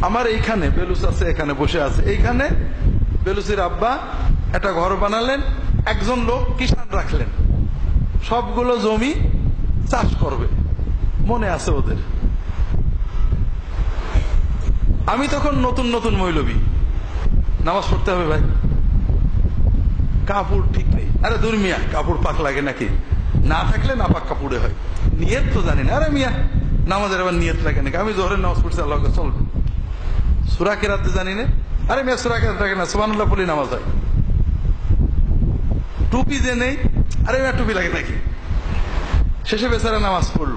আমার এইখানে বেলুস আছে, এখানে বসে আছে। এইখানে বেলুসির আব্বা একটা ঘর বানালেন, একজন লোক কিষান রাখলেন। সবগুলো জমি চাষ করবে, মনে আছে ওদের। আমি তখন নতুন নতুন মৌলবী। নামাজ পড়তে হবে ভাই। কাপড় ঠিক নেই। আরে দূর মিয়া, কাপড় পাক লাগে নাকি? না থাকলে না পাক কাপড়ে হয়। নিয়ত তো জানি না। আরে মিয়া, নামাজের আবার নিয়ত লাগে নাকি? আমি জোহরের নামাজ পড়ছি আল্লাহকে চলবে। সুরা কেরাতে জানি না? আরে মিয়া, সুরা কেরাত না সুবানুল্লাহ পড়ি নামাজ হয়। টুপি যে নেই, আরে মিয়া, টুপি লাগে নাকি? শেষে বেচারা নামাজ পড়ল।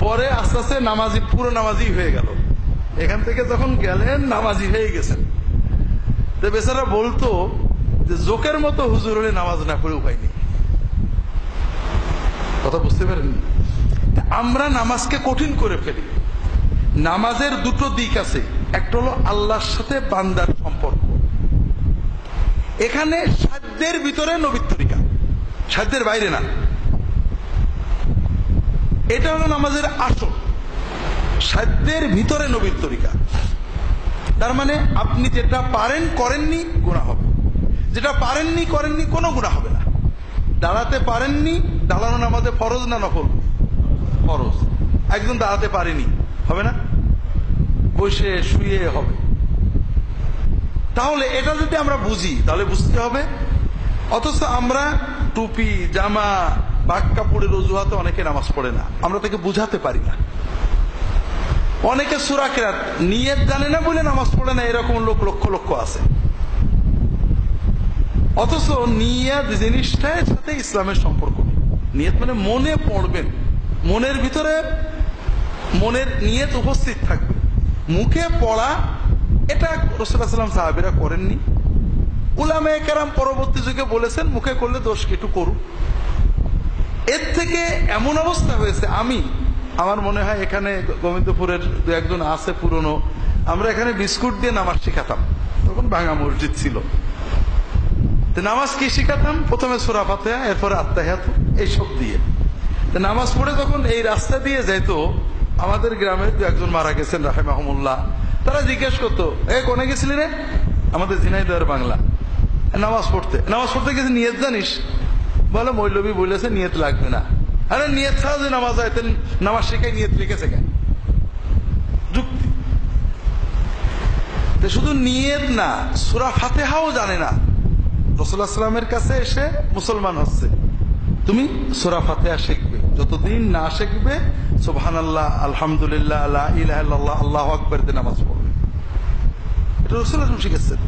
পরে আস্তে আস্তে নামাজি, পুরো নামাজি হয়ে গেল। এখান থেকে যখন গেলেন, নামাজি হয়ে গেছেন। তো বেচারা বলতো যে, জোকের মতো হুজুর হলে নামাজ না পড়ে উপায় নেই। কথা বুঝতে পারেন আমরা নামাজকে কঠিন করে ফেলি। নামাজের দুটো দিক আছে। একটা হলো আল্লাহর সাথে বান্দার সম্পর্ক। এখানে সাধ্যের ভিতরে নবিত্তরিকা সাধ্যের বাইরে না। এটা হলো নামাজের আসল। সাধ্যের ভিতরে নবীর তরিকা। তার মানে আপনি যেটা পারেন, করেননি গুণা হবে। যেটা পারেননি, করেননি, কোনো গুণা হবে না। দাঁড়াতে পারেননি, দাঁড়ানো নামাজে ফরজ না নফল? ফরজ। একজন দাঁড়াতে পারেনি, হবে না? বসে শুয়ে হবে। তাহলে এটা যদি আমরা বুঝি, তাহলে বুঝতে হবে, অথচ আমরা টুপি, জামা, বাক কাপড়ের অজুহাতে অনেকে নামাজ পড়ে না। আমরা তাকে বুঝাতে পারি না। অনেকে সুরাকেরাত নিয়ত জানে না বলে নামাজ পড়ে না, এরকম লোক লক্ষ লক্ষ আছে। অথচ নিয়াত জিনিসটার সাথে ইসলামের সম্পর্ক নেই। নিয়ত মানে মনে পড়বেন। মনের ভিতরে মনের নিয়ত উপস্থিত থাকবে। মুখে পড়া, এটা রসুল্লাহাম সাহাবিরা করেননি। উলামে কেরাম পরবর্তী যুগে বলেছেন, মুখে করলে দোষ একটু করুন। এর থেকে এমন অবস্থা হয়েছে, আমি, আমার মনে হয় এখানে গোবিন্দপুরের দু একজন আছে পুরনো, আমরা এখানে বিস্কুট দিয়ে নামাজ শিখাতাম। তখন ভাঙা মসজিদ ছিল। নামাজ কি শিখাতাম? প্রথমে সোরা ফাতেহা, এরপরে আত্মাহাত এইসব দিয়ে। নামাজ পড়ে যখন এই রাস্তা দিয়ে যেত আমাদের গ্রামে দু একজন মারা গেছেন, রাহেমাহমুল্লাহ। তারা জিজ্ঞেস করতো, এ, কোনে গেছিলি রে? আমাদের ঝিনাইদহের বাংলা। নামাজ পড়তে। নামাজ পড়তে গেছে, নিয়ত জানিস? বলে, মৌলবী বলেছে, নিয়ত লাগবে না। আরে, নিয়ত ছাড়া যে নামাজ হয় নামাজ শেখাই নিয়ত লিখেছে কেন? যুক্তি। শুধু নিয়ত না, সুরা ফাতেহাও জানে না। রসুল্লাহ সাল্লামের কাছে এসে মুসলমান হচ্ছে। তুমি সুরা ফাতেহা শিখবে। যতদিন না শিখবে সুবহান আল্লাহ আলহামদুলিল্লাহ আল্লাহ ইহ আল্লাহ আকবর নামাজ পড়বে এটা রসুল্লাহ শিখেছেন।